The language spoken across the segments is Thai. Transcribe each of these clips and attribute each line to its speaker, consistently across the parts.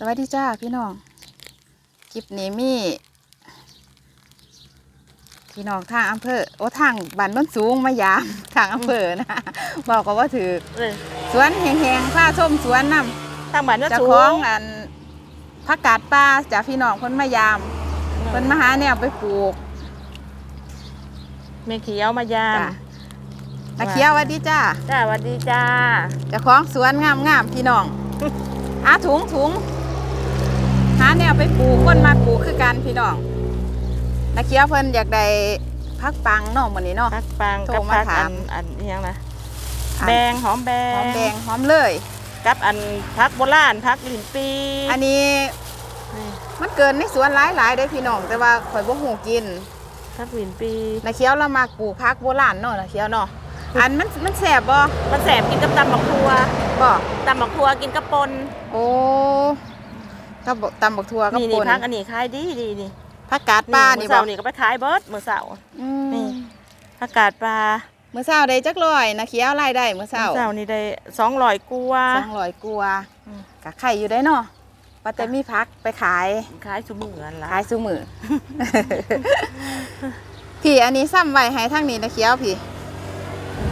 Speaker 1: สวัสดีจ้าพี่น้องคลิปนี้มีพี่น้องทางอำเภอโอ้ทางบ้านโน้นสูงมายามทางอำเภอนะบอกก็ว่าถือ
Speaker 2: เออ
Speaker 1: สวนแห้งๆผ้าส้มสวนน
Speaker 2: ทางบ้านว่าำ
Speaker 1: เจะ
Speaker 2: สู
Speaker 1: คล้อง
Speaker 2: ง
Speaker 1: อันผักกาดป่าจากพี่น้องคนมายามคนมาหาเนี่ยไปปลูก
Speaker 2: เมเขียวมายาม
Speaker 1: จ้ะตะเคียวหวัดดีจ้า
Speaker 2: จ้าสวัสดีจ้า
Speaker 1: เจะคล้าของสวนงามๆพี่น้อง อาถุงถุง หาแนวไปปลูกคนมาปลูกคือกันพี่น้องนักเคี้ยวเพิ่นอยากได้พักปังเนาะมื้อนี้เนาะ
Speaker 2: พักปัง
Speaker 1: โทร
Speaker 2: กับ
Speaker 1: มา
Speaker 2: พัก
Speaker 1: ถา
Speaker 2: อั
Speaker 1: ม
Speaker 2: นอันอิหยังนะ
Speaker 1: อัน
Speaker 2: แบงหอมแบ
Speaker 1: หองมแดงหอมเลย
Speaker 2: กับอันพักโบราณพักลินปี
Speaker 1: อันนี้
Speaker 2: นี่
Speaker 1: มันเกินในสวนหลายๆเด้อพี่น้องแต่ว่าข่อยบ่ฮู้กิน
Speaker 2: พักลินปี
Speaker 1: นักเคี้ยวเรามาปลูกพักโบราณเนาะนักเคี้ยวเนาะอันมันมันแซ่บบ่
Speaker 2: มันแสบกินกับตำบักทัว
Speaker 1: บ่
Speaker 2: ตำบักทัวกินกับปน
Speaker 1: โอ้ กับบักตำบักทั่วกับ
Speaker 2: นี่
Speaker 1: ป
Speaker 2: นี่
Speaker 1: น
Speaker 2: พักอันนี้ขายดีดีนี่
Speaker 1: ผักกาดป่า
Speaker 2: มื้
Speaker 1: นี่
Speaker 2: อ
Speaker 1: บ่
Speaker 2: เสาร์นี่ก็ไปขายเบิร์ดมื้อเสาร์
Speaker 1: อื
Speaker 2: นี่
Speaker 1: ม
Speaker 2: ผักกาดปลา
Speaker 1: มื้อเช้าได้จักร้อยนักเคี้ยวรายได้มื้อเช้า
Speaker 2: มื้อเสาร์นี่ได้สองร้อยกัวา
Speaker 1: สองร้อยกว่า
Speaker 2: อืม
Speaker 1: กะไข่อยู่ได้เนาะว่าแต่มีพักไปขาย
Speaker 2: ขายสุมือนั่นล่ะ
Speaker 1: ขายซูมือ พี่อันนี้ซ้ำไว้ให้ทั้งนี้นะเคี้ยวพี่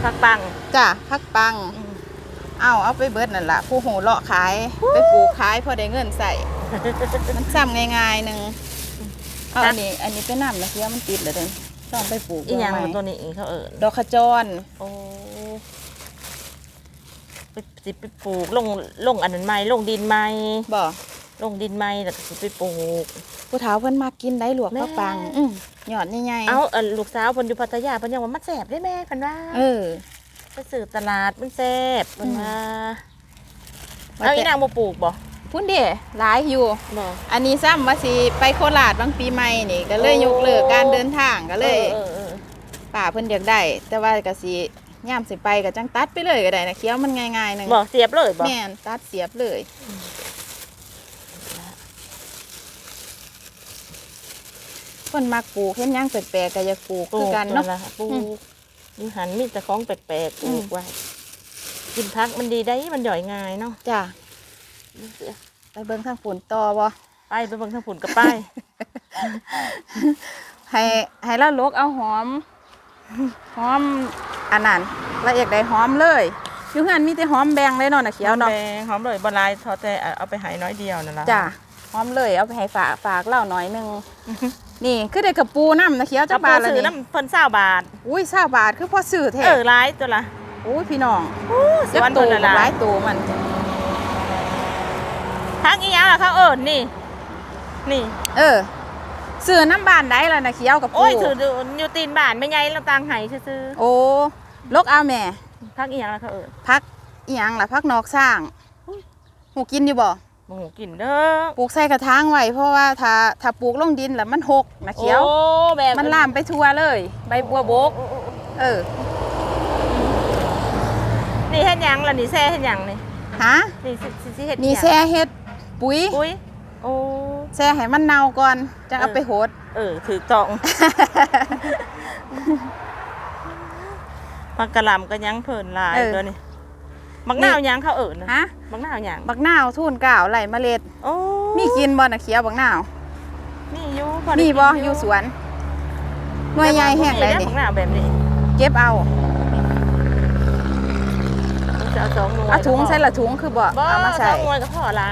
Speaker 2: พักปัง
Speaker 1: จ้ะพักปัง
Speaker 2: อืม
Speaker 1: เอาเอาไปเบิดนั่นละผู้หูเลาะขาย ไปปลูกขายพอได้เงินใส่ มันซ้ำง่ายๆหนึ่งเอาอันนี้ อันนี้เป็นน้ำนะเคี้ยวมันติดเลยเด้อต้องไปปลูก
Speaker 2: อีหยัง
Speaker 1: ใหม่
Speaker 2: ตัวนี้เขาเอิญ
Speaker 1: ดอกขจร
Speaker 2: โอ้ไปสิไปปลูกลงลงอันนั้นใหม่ลงดินใหม่
Speaker 1: บ่
Speaker 2: ลงดินใหม่แล้วก็สิไปปลูก
Speaker 1: ผู้เฒ่าเพิ่นมากินได้หลวก
Speaker 2: แม่
Speaker 1: ข้าวปังอืมหยอดใหญ่ๆ
Speaker 2: เอาเอิ้นลูกสาวเพิ่นอยู่พัทยาเพิ่นยังว่ามันแสบได้แม่เพิ่นว่า
Speaker 1: เออ
Speaker 2: ไปสืบตลาดมันแสบเพิ่นว่า
Speaker 1: ว่า
Speaker 2: เอา
Speaker 1: แต่
Speaker 2: อีนางบ่ปลูกบ่
Speaker 1: พุ่นเด้หลายอยู่
Speaker 2: บ่
Speaker 1: อันนี้ซ้ำว่าสิไปโคราชบางปีใหม่นี่ ก็เลย
Speaker 2: โอ้
Speaker 1: ยกเลิกการเดินทางก็เลย
Speaker 2: เออเออ
Speaker 1: ป่าเพิ่นอยากได้ แต่ว่าก็สิย่ามสิไปก็จังตัดไปเลยก็ได้นะเคี้ยวมันง่ายๆหนึง
Speaker 2: เออบ่เสียบเลยบ่
Speaker 1: แม่นตัดเสียบเลยคนมักปลูกเห็นหยังแปลกๆก็อยากปลูก
Speaker 2: ปลู
Speaker 1: คือกกันเนาะ
Speaker 2: ตัวละปลู
Speaker 1: อื ม
Speaker 2: กอยู่หันมีแต่ของแปลกๆป
Speaker 1: อื
Speaker 2: ลู
Speaker 1: ม
Speaker 2: กไว้กินพักมันดีได้มันย่อยง่ายเนาะ
Speaker 1: จ้ะไปเบิ่งทางฝนต่อบ่
Speaker 2: ไปไปเบิ่งทางฝุ่นกับไป
Speaker 1: ให้ให้เราลกเอาหอม หอมอันนั้นเราอยากได้หอมเลยอยู่เฮือนมีแต่หอมแบงเลยเนาะนะเขียวเนาะ
Speaker 2: แดงหอมเลยบหลายทอแต่เอาไปใหายน้อยเดียวนั่นล่ะ
Speaker 1: จ้ะหอมเลยเอาไปให้ฝากฝากเล่าหน่อยหนึง นี่คือได้กระปูน้ำนะเขียว
Speaker 2: จะ
Speaker 1: เจ้า
Speaker 2: ป
Speaker 1: ปลา
Speaker 2: ลา
Speaker 1: ละ
Speaker 2: ซื้อ
Speaker 1: นี่
Speaker 2: น้ำเพิ่นเศร้าบาท
Speaker 1: อุ้ยเศร้าบาทคือพอซื้อแท้
Speaker 2: เออหลายตัวละ
Speaker 1: อุ้ยพี่น้อง
Speaker 2: สวน
Speaker 1: ตั
Speaker 2: เพิ่
Speaker 1: วน
Speaker 2: น่ะห
Speaker 1: ห
Speaker 2: ลา
Speaker 1: ลายยตัวมัน
Speaker 2: พักอีหยังล่ะเขาเอิญนี่ นี่
Speaker 1: เออซื้อน้ำบานได้แล้วนะเขียวกับปู
Speaker 2: โอ้ยถือดูอยู่ตีนบ้านไม่ไงเราตังไห้ซื้อ
Speaker 1: โอ้ลกเอาแม่
Speaker 2: ๆพักอีหยังล่ะเขาเอิญ
Speaker 1: พักอีหยังล่ะพักนอกสร้างหูกินอยู่บ่
Speaker 2: โอ้โหกินเด้อ
Speaker 1: ปลูกใส่กระถางไว้เพราะว่าถ้าถ้าปลูกลงดินแล้วมันหกนะเขียว
Speaker 2: โอ้แบบ
Speaker 1: มันลามไปทั่วเลย ใบบัวบก
Speaker 2: โอ้โอ้โอ้
Speaker 1: เออ
Speaker 2: นี่เฮ็ดหยังล่ะนี่แซ่เฮ็ดหยังนี่
Speaker 1: ฮะ
Speaker 2: นี่สิสิสิเฮ็ด
Speaker 1: นี่
Speaker 2: หยัง
Speaker 1: แช่เฮ็ดปุ๋ย
Speaker 2: อุ้ยโอ้
Speaker 1: แช่ให้มันเน่าก่อนจะเอา
Speaker 2: เออ
Speaker 1: ไปโหด
Speaker 2: เออถือตองผักกะหล่ำก็ยังเพิ่นหลาย
Speaker 1: เออ
Speaker 2: ตัวนี่ บักนาวหยังเขาเอิญนะ
Speaker 1: ฮะ
Speaker 2: บักนาวหยัง
Speaker 1: บักนาวทุนก่าวไหลเมล็ด
Speaker 2: โอ้
Speaker 1: มีกินบ่นะเขียวบักนาว
Speaker 2: มีอยู่พอได้
Speaker 1: มีบ่
Speaker 2: กิน
Speaker 1: อยู่สวนหน่วยใหญ่แห้งได้
Speaker 2: แต่
Speaker 1: นี่
Speaker 2: ว่าบ่มีนะบักนาวแบบนี้
Speaker 1: เก็บเอา
Speaker 2: จะเอาสองหน่วย
Speaker 1: เอาถุงใส่ละถุงคือบ่
Speaker 2: บ่
Speaker 1: เอามา
Speaker 2: ส
Speaker 1: ใส่
Speaker 2: องหน่วยก็พอละ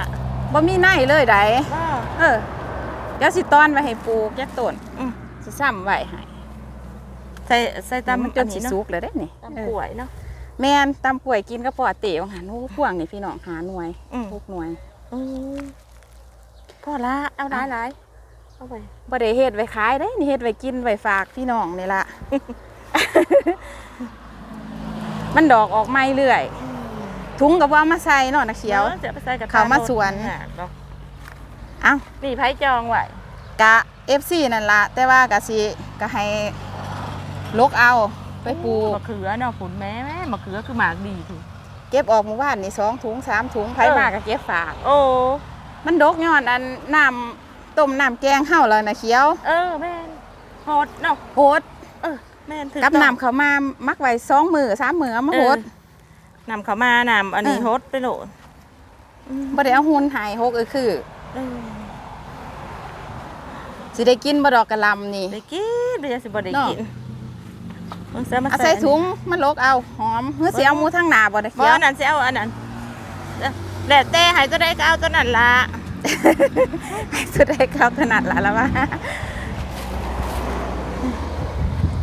Speaker 1: บ่มีในเลยได
Speaker 2: บ่
Speaker 1: เออเดี๋ยวสิตอนไว้ให้ปลูกยักต้น
Speaker 2: อืม
Speaker 1: สิซ้ำไว้ให้
Speaker 2: ใส่ใส่ตาม
Speaker 1: มันจนสิ
Speaker 2: อัเาะ
Speaker 1: สุกเลยเด้นี่
Speaker 2: ตาม
Speaker 1: เออก
Speaker 2: ล้วยเนาะ
Speaker 1: แม่นตำป่วยกินก็ปอดเตะของหันหูพวงนี่พี่น้องหาหน่วย
Speaker 2: อืม
Speaker 1: ทุกหน่วย
Speaker 2: อืมพอละเอาหลายหลายเอาไป
Speaker 1: บ่ได้เฮ็ดไว้ขายเด้นี่เฮ็ดไว้กินไว้ฝากพี่น้องนี่ล่ะ มันดอกออกไม้เรื่อย ถุงก็บ่เอามาใส่เนาะนะเขียว
Speaker 2: ออจะไปใส่กับ
Speaker 1: เข้ามาสวน
Speaker 2: หากเนาะ
Speaker 1: เอ้า
Speaker 2: นี่ไผจองไว้
Speaker 1: กะ FC นั่นล่ะแต่ว่าก็สิก็ให้ลกเอา ไปปลูก
Speaker 2: มะเขือเนาะผลแม่แม่มะเขือคือหมากดีถูก
Speaker 1: เก็บออกเมื่อวานนี่สองถุงสามถุงไผ
Speaker 2: เออ
Speaker 1: มาก็เก็บฝาก
Speaker 2: โอ้
Speaker 1: มันดกย้อนอันน้ำต้มน้ำแกงเฮาแล้วนะเขียว
Speaker 2: เออแม่นฮอดเนาะ
Speaker 1: โหด
Speaker 2: เออแม่นถือ
Speaker 1: กับ
Speaker 2: ต้อง
Speaker 1: น้ำเขามามักไว้สองมือสามมือเอามาโหด
Speaker 2: เออนำเขามานำอันนี้
Speaker 1: เออ
Speaker 2: ฮดไปโหลดอืม
Speaker 1: บ่ได้เอาหุ่นหายหกเออคือ
Speaker 2: เออ
Speaker 1: สิได้กินบ่ดอกกะหลำนี่
Speaker 2: ได้กินได้ยังสิบ่ได้
Speaker 1: เนาะ
Speaker 2: กิน มึงเสือมา
Speaker 1: เอาใส่ถุงมันลกเอาหอมเฮือสิเอาหมูทางหน้าบ่ได้
Speaker 2: บ่
Speaker 1: เคี้ยว
Speaker 2: อันนั้นสิเอาอันนั้นแล้วแต่ให้ตัวใดก็เอาตัวนั้นล่ะ
Speaker 1: สุดได้เข้าถนัดละแล้วว่า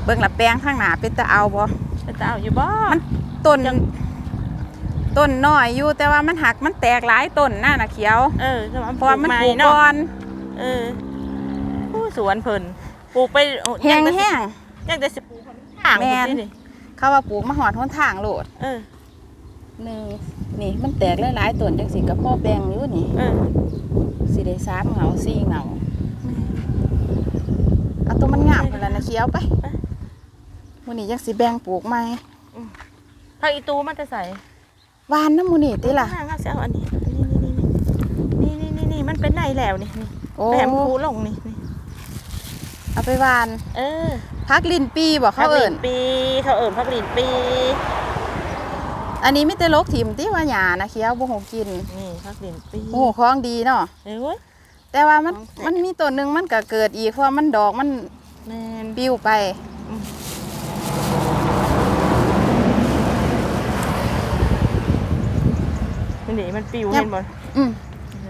Speaker 1: เบิ่งละแป้งข้างหน้าเป็นตะเอาบ่
Speaker 2: จะเอาอยู่บ่
Speaker 1: ต้น
Speaker 2: จัง
Speaker 1: ต้นน้อยอยู่แต่ว่ามันหักมันแตกหลายต้นน่าน่ะเขียว
Speaker 2: เออจะมา
Speaker 1: เพราะว่ามัน
Speaker 2: ให
Speaker 1: ปลูก
Speaker 2: เนาะ
Speaker 1: ก่อน
Speaker 2: เออผู้สวนเพิ่นปลูกไปโอ้
Speaker 1: แห้ง
Speaker 2: ยังแต่
Speaker 1: แห้ง
Speaker 2: ยังแต่สิปลูก ทาง
Speaker 1: แม่น
Speaker 2: พุ่นี่
Speaker 1: เขาว่าปลูกมาหอดหนทางโลด
Speaker 2: เออ
Speaker 1: หนึ่งนี่มันแตกหลายๆต้นจังสิกับพ่อแปลงอยู่นี่
Speaker 2: เออ
Speaker 1: สิได้สามเหงาสี่เหงาเอาตัวมันงามพุ่นล่ะนะเขียวไปมื้อนี้จังสิแบ่งปลูกใหม่
Speaker 2: ผักอีตูมันจะใส่
Speaker 1: หวานน้ำมื้อนี้ติล่ะ
Speaker 2: ข้างๆเอาสิเอาอันนี้นี่นี่นี่นี่นี่มันเป็นไหนแล้วนี่นี่
Speaker 1: โอ้
Speaker 2: แหลมคูลงนี่นี่
Speaker 1: เอาไปหวาน
Speaker 2: เออ
Speaker 1: พักลินปีบอกเขาเอิ่น
Speaker 2: ผักหลีนปีเขาเอิ่นผักหลีนปี
Speaker 1: อันนี้ไม่แต่ลกถิ่มที่ว่าหยานะเคี้ยวบ่หงกิน
Speaker 2: นี่ผักหลีนปี
Speaker 1: โอ้โหของดีเนาะ
Speaker 2: เอ้ยเว้ย
Speaker 1: แต่ว่ามัน
Speaker 2: ของแท้
Speaker 1: มันมีตัวหนึ่งมันก็เกิดอีกเพราะมันดอกมัน
Speaker 2: แมน
Speaker 1: ปิ้วไป
Speaker 2: นี่มันปิว
Speaker 1: ยั
Speaker 2: เห็
Speaker 1: บ
Speaker 2: นบ่
Speaker 1: อืม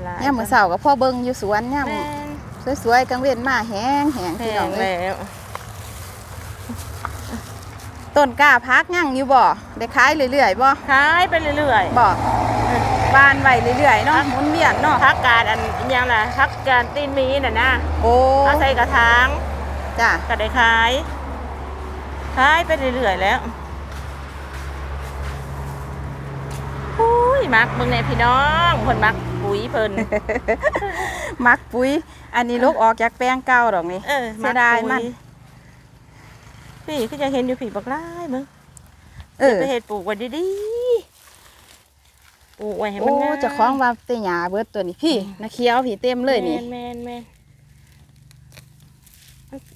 Speaker 2: หลาย
Speaker 1: ย่ามมื้อเช้ากับพ่อเบิ่งอยู่สวนย่าม
Speaker 2: แม่น
Speaker 1: สวยๆกลางเว้นมาแห้งแห้ง
Speaker 2: แพ
Speaker 1: พี่น้อง
Speaker 2: ง
Speaker 1: เอ้ย
Speaker 2: แล้ว
Speaker 1: ต้นกล้าพักยังอยู่บ่ได้ขายเรื่อยๆบ่
Speaker 2: ขายไปเรื่อย
Speaker 1: บ่บานไว้เรื่อยๆเนาะหมุนเวียนเนาะ
Speaker 2: ๆพักการอันอิหยังล่ะพักการตีนหมีน่ะนะ
Speaker 1: โอ้
Speaker 2: เอาใส่กระถาง
Speaker 1: จ้ะ
Speaker 2: ก็ได้ขายขายไปเรื่อยๆแล้วอุ้ยมักเบิ่งแน่พี่น้องเพิ่นมักปุ๋ยเพิ่น
Speaker 1: มักปุ๋ย อันนี้ลกออกจากแป้งเก่าดอกนี่
Speaker 2: เออ
Speaker 1: เสียดายมัน
Speaker 2: พี่ก็จะเห็นอยู่ผีบักร้ายมึง
Speaker 1: เออ
Speaker 2: ไปเห็ดปลูกไว้ดีๆปลูกไว้ให้มั
Speaker 1: โอ้
Speaker 2: นงาม
Speaker 1: เจะคล้าของว่าเตหยาเบิดตัวนี้พี่นะเคี้ยวพี่เต็มเลยนี่
Speaker 2: แมนแมนแมน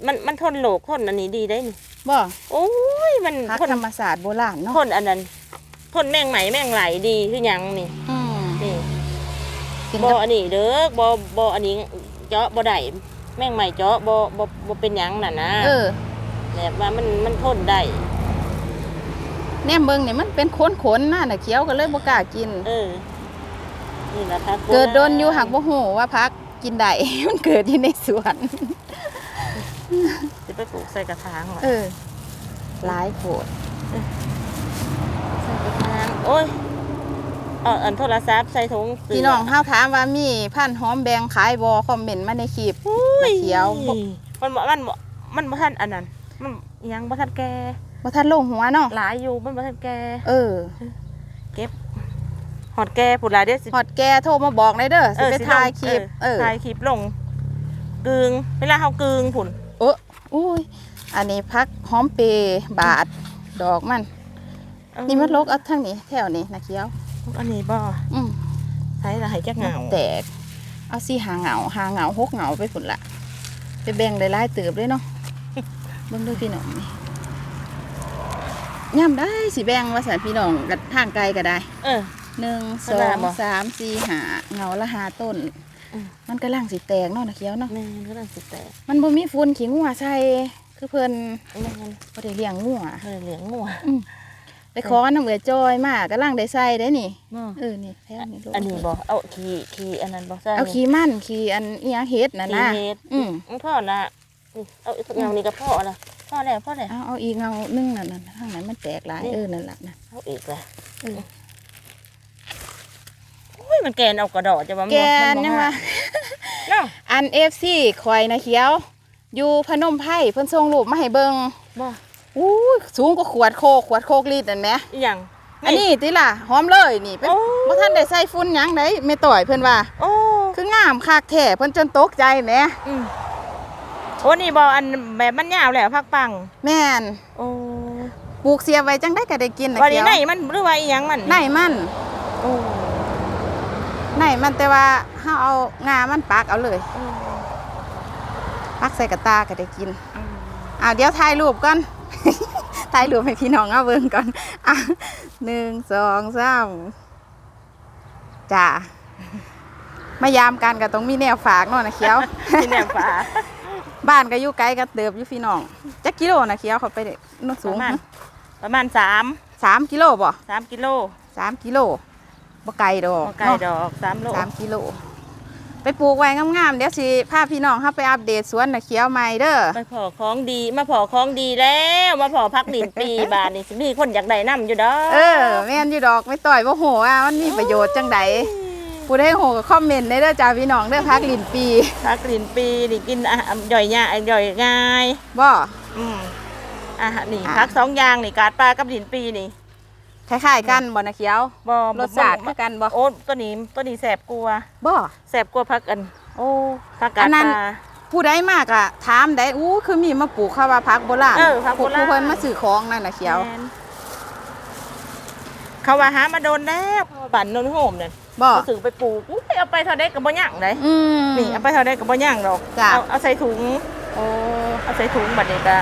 Speaker 2: มันมันทนโลกทนอันนี้ดีได้นี่
Speaker 1: บ่
Speaker 2: โอ้ยมัน
Speaker 1: พัก
Speaker 2: ทน
Speaker 1: ธรรมศาสตร์โบราณเนาะ
Speaker 2: ทนอันนั้นทนแมงไหมแมงไหลดีคือหยังนี่
Speaker 1: อืม
Speaker 2: นี่
Speaker 1: กิน
Speaker 2: บ่
Speaker 1: กับ
Speaker 2: อันนี้เด้อบ่บ่อันนี้เจาะบ่ได้แมงไหมเจาะบ่บ่บ่เป็นหยังน่ะนะ
Speaker 1: เออ
Speaker 2: แบบว่ามันมันทนได้
Speaker 1: แหนมเบิงนี่มันเป็นขนขนๆน่ะน่ะเคี้ยวก็เลยบ่กล้ากิน
Speaker 2: เออ นี่แหละครับ
Speaker 1: เกิดโดนอยู่หักบ่ฮู้ว่าพักกินได้ มันเกิดอยู่ในสวน
Speaker 2: จะไปปลูกใส่กระถางเหรอ
Speaker 1: เออหลายโพด
Speaker 2: ใส่กระถางโอ้ยเอาอันโทรศัพท์ใส่ถุงเสื
Speaker 1: พี่น้องเฮาถามว่ามีพันธุ์หอมแบงขายบ่คอมเมนต์มาในคลิป
Speaker 2: อุ้ย
Speaker 1: เขียว
Speaker 2: มันบ่มันบ่มันบ่ทันอันนั้น มันยังบ่ทันแก่
Speaker 1: บ่ทันลงหัวเนาะ
Speaker 2: หลายอยู่มันบ่ทันแก่
Speaker 1: เออ
Speaker 2: เก็บหอดแก่ผู้หลายเด้อสิ
Speaker 1: ฮอดแกโทรมาบอกในอยเด้อสิไป
Speaker 2: สิลง
Speaker 1: ถ่ายคลิป
Speaker 2: เอ
Speaker 1: เอ
Speaker 2: อ
Speaker 1: อ
Speaker 2: ถ่ายคลิปลงกึงเวลาเฮากึงผุ่น
Speaker 1: โอ้อุ้ยอันนี้พักหอมเปรย์บาทดอกมัน
Speaker 2: เออ
Speaker 1: นี่มันลกเอาทั้งนี้แถวนี้นะเคี้ยว
Speaker 2: อันนี้บ่
Speaker 1: อืม
Speaker 2: ใช้ละให้จักเหงา
Speaker 1: แตกเอาสี่หาเหงาหาเหงาหกเหงาไปผุนละไปแบ่งได้หลายเติบเลยเนาะ เบิ่งด้วยพี่น้องนี่ย่ำได้สิแบ่งว่าสันพี่น้องกับทางไกลก็ได้
Speaker 2: เออ
Speaker 1: หนึ่งส
Speaker 2: เว
Speaker 1: อ
Speaker 2: ลางบ่
Speaker 1: สามสี่หาเหงาละหาต้น
Speaker 2: อืม
Speaker 1: มันก็ล่างสิแตกเนาะนะเคี้ยวเนาะ
Speaker 2: แม่นก็ต้องสิแตก
Speaker 1: มันบ่มีฝุ่นขี้งัวใส่คือเพิ่น
Speaker 2: แม่น
Speaker 1: บ่ได้เลี้ยงงัว
Speaker 2: เพิ่นเลี้ยงงัว
Speaker 1: ไปขอน้ำเอือจอยมากก็ล่างได้ใส่ได้นี่
Speaker 2: บ่
Speaker 1: เออนี่แถวนี้ลูก
Speaker 2: อันนี้บ่เอาขี้ขี้อันนั้นบ่ใส่
Speaker 1: เอาขี้มันขี้อันอีหยังเฮ็ดน่ะนะ
Speaker 2: ขี้เฮ็ด
Speaker 1: อืม
Speaker 2: พ่อนะ อืมเอาอีกเงานี่ก็พ่อละพ่อแล้วพ่อแล้ว
Speaker 1: เอาเอาอีกเงาหนึงนั่นน่ะข้างนั้นมันแตกหลาย
Speaker 2: นี่
Speaker 1: เออนั่นล่ะนะ
Speaker 2: เอาอีกละ
Speaker 1: เออ
Speaker 2: โอ้ยมันแกนเอากระดอกจะว่ามั
Speaker 1: แกน
Speaker 2: มั
Speaker 1: ยัง
Speaker 2: บ่
Speaker 1: ว่า
Speaker 2: เนาะ
Speaker 1: อัน FC ข่อยนะเขียว อยู่พนมไพรเพิ่นส่งรูปมาให้เบิ่ง
Speaker 2: บ่
Speaker 1: อู้ยสูงกว่าขวดโคกขวดโคกลิตรนั่นแหม
Speaker 2: อีหยัง
Speaker 1: อันนี้ติล่ะหอมเลยนี่เป็น
Speaker 2: โอ้
Speaker 1: บ่ทันได้ใส่ฝุ่นหยังไดแม่ต่อยเพิ่นว่า
Speaker 2: โอ้
Speaker 1: คืองามคักแท้เพิ่นจนตกใจแหม
Speaker 2: อืม โอ้นี่บ่อันแบบมันยาวแล้วพักปัง
Speaker 1: แม่น
Speaker 2: โอ้
Speaker 1: ปลูกเสียไว้จังได้ก็ได้กินนะ
Speaker 2: วัน
Speaker 1: เขี
Speaker 2: นี้
Speaker 1: ยว
Speaker 2: ไหนมันหรือว่าอีหยังมัน
Speaker 1: ไหนมัน
Speaker 2: โอ้
Speaker 1: ไหนมันแต่ว่าเฮาเอางามันปักเอาเลย
Speaker 2: โอ้
Speaker 1: ปักใส่กระตาก็ได้กิน
Speaker 2: อืม
Speaker 1: อ่าเดี๋ยวถ่ายรูปก่อน ถ่ายรูปให้พี่น้องเอาเบิ่งก่อนอะหนึ่งสองสามจ้ามายามกันก็ต้องมีแนวฝากเนาะนะเขียว
Speaker 2: ที่แนวฟ้า
Speaker 1: บ้านก็อยู่ไกลกันเติบอยู่พี่น้องจักกิโลนะเขียวเขาไปเด้โนน
Speaker 2: ป
Speaker 1: สูง
Speaker 2: ระมาณประมาณสาม
Speaker 1: สามกิโลบ่
Speaker 2: สามกิโล
Speaker 1: สามกิโลบ่ไกลดอก
Speaker 2: บ่ไกล
Speaker 1: เนาะ
Speaker 2: ดอกสามโล
Speaker 1: สามกิโลไปปลูกไว้งามๆเดี๋ยวสิพาพี่น้องเข้าไปอัปเดตสวนนะเขียวใหม่เด้อ
Speaker 2: มาผอของดีมาผอของดีแล้วมาผอพักดินปีบาทนี่สิมีคนอยากได้น้ำอยู่ดอก
Speaker 1: เออแม่นอยู่ดอกไม่ต่อยบ่โหว่ามันมีประโยชน์จังใด ผู้ได้โหก็คอมเมนต์ได้เด้อจ้าพี่น้องเด้อพักลินปี
Speaker 2: พักดินปีนี่กินอาหารย่อยง่ายย่อยง่าย
Speaker 1: บ่
Speaker 2: อืมอะนี่
Speaker 1: อะ
Speaker 2: พักสองอย่างนี่กาดปลากับดินปีนี่
Speaker 1: คล้ายๆกันบ่นะเขียว
Speaker 2: บ่
Speaker 1: รสชาติคือกันบ่
Speaker 2: โอ้ตัวนี้ตัวนี้แสบกลัว
Speaker 1: บ่
Speaker 2: แสบกลัวพักอัน
Speaker 1: โอ้
Speaker 2: พักกา
Speaker 1: อั
Speaker 2: ด
Speaker 1: นนั้น
Speaker 2: ปลา
Speaker 1: ผู้ใดมากอะถามได้อู้คือมีมาปลูกข้าวว่าพักโบราณ
Speaker 2: เออผักโบราณ
Speaker 1: ผู้เพิ่นมาซื้อของนั่นน่ะเขียว
Speaker 2: แม่นเขาว่าหามาโดนแล้วบั่นนนโฮมเนี่ย
Speaker 1: บ่
Speaker 2: เขาถือไปปลูกอุ้ยเอาไปเท่าได้กับบ่ย่างเลย
Speaker 1: อืม
Speaker 2: นี่เอาไปเท่าได้กับบ่ย่างดอก
Speaker 1: จ้ะ
Speaker 2: เอาเอาใส่ถุง
Speaker 1: โอ้
Speaker 2: เอาใส่ถุงบัดนี้ก็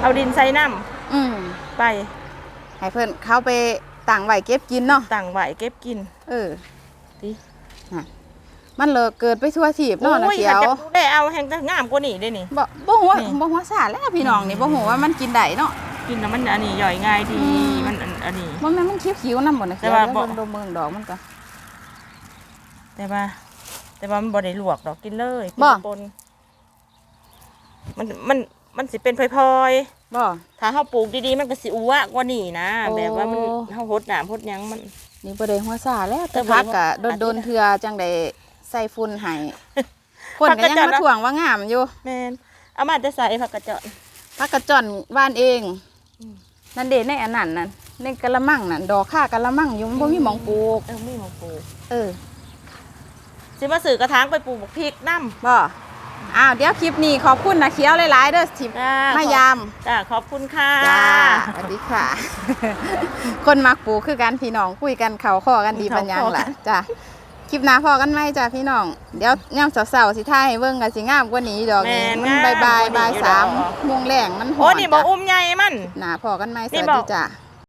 Speaker 2: เอาดินใส่น้
Speaker 1: อืมำ
Speaker 2: ไป
Speaker 1: ให้เพิ่นเข้าไปตั้งไว้เก็บกินเนาะ
Speaker 2: ตั้งไว้เก็บกิน
Speaker 1: เออ
Speaker 2: ดิ
Speaker 1: น่ะมันเลยเกิดไปทั่วทีบเนาะนะ
Speaker 2: โอ้ย
Speaker 1: เขียว
Speaker 2: ถ้าจะได้เอาแห้งจะงามกว่านี้ได้นี่
Speaker 1: บ่บ่หัว
Speaker 2: นี่
Speaker 1: บ่หัวสาแล้วพี่น้องนี่บ่หัวว่ามันกินได้เนาะ
Speaker 2: กินแล้วมันอันนี้ย่อยง่ายดี
Speaker 1: อืม
Speaker 2: มันอันอันนี้
Speaker 1: บ่แม่นมันคิ้วๆนำบ่นะเขียว
Speaker 2: แต่ว่าบ่
Speaker 1: เบิ่งดมเบิ่งดอกมันก็
Speaker 2: แต่ว่า แต่ว่ามันบ่ได้ลวกดอกกินเลยกิน
Speaker 1: บ่
Speaker 2: ปนมันมันมันสิเป็นพลอย
Speaker 1: บ่
Speaker 2: ๆถ้าเฮาปลูกดีๆมันก็สิอ้วกว่านี่นะ
Speaker 1: โอ้
Speaker 2: แบบว่ามันเฮาหดน้ำหดหยังมัน
Speaker 1: นี่บ่ได้หัวสาแล้วแต่
Speaker 2: แต่บ่
Speaker 1: พัก
Speaker 2: ได้
Speaker 1: ก็
Speaker 2: หัว
Speaker 1: โดนๆเทื่อจังได้ใส่ฝุ่นให้คน
Speaker 2: พัก
Speaker 1: ก็
Speaker 2: กระ
Speaker 1: ยัง
Speaker 2: จอด
Speaker 1: มา
Speaker 2: นะ
Speaker 1: ถ่วงว่างามอยู่
Speaker 2: แม่นเอามาจะใส่ผักกระเจาะ
Speaker 1: พักกระจ่อนว่านเอง
Speaker 2: อืม
Speaker 1: นั่นเด่นในอันนั้นนั่นในกะละมังนั่นดอกข้ากะละมังอยู่มันบ่มีหมองปลูก
Speaker 2: เออมีมาปลูก
Speaker 1: เออ
Speaker 2: สิมาซื้อกระถางไปปลูกบักพริกน้ำ
Speaker 1: บ่อ้าวเดี๋ยวคลิปนี้ขอบคุณนะเคี้ยวหลายๆเด้อทิป
Speaker 2: จ้า มา
Speaker 1: ยาม
Speaker 2: จ้าขอบคุณค่ะ
Speaker 1: จ้าสวัสดีค่ะ คนมักปลูกคือกันพี่น้องคุยกันเขาข้อกันดีปัญญังล่ะจ้าคลิปหน้าพอกันไหมจ้าพี่น้อง เดี๋ยวย่ำเสาร์ๆสิท่ายให้เบิ่งกันสิงามกว่านี้ดอกนี้
Speaker 2: แม่น
Speaker 1: มัน
Speaker 2: งาม
Speaker 1: บายบาย
Speaker 2: กว่านี้
Speaker 1: บาย
Speaker 2: อยู่
Speaker 1: สาม
Speaker 2: ดอก
Speaker 1: โมงแรงมันห
Speaker 2: โอ้
Speaker 1: อน
Speaker 2: นี่บอก
Speaker 1: จ้ะ
Speaker 2: อุ้มใหญ่มัน
Speaker 1: หน้าพอกันไหมส
Speaker 2: นี่
Speaker 1: วัส
Speaker 2: บอ
Speaker 1: ดี
Speaker 2: ก
Speaker 1: จ้า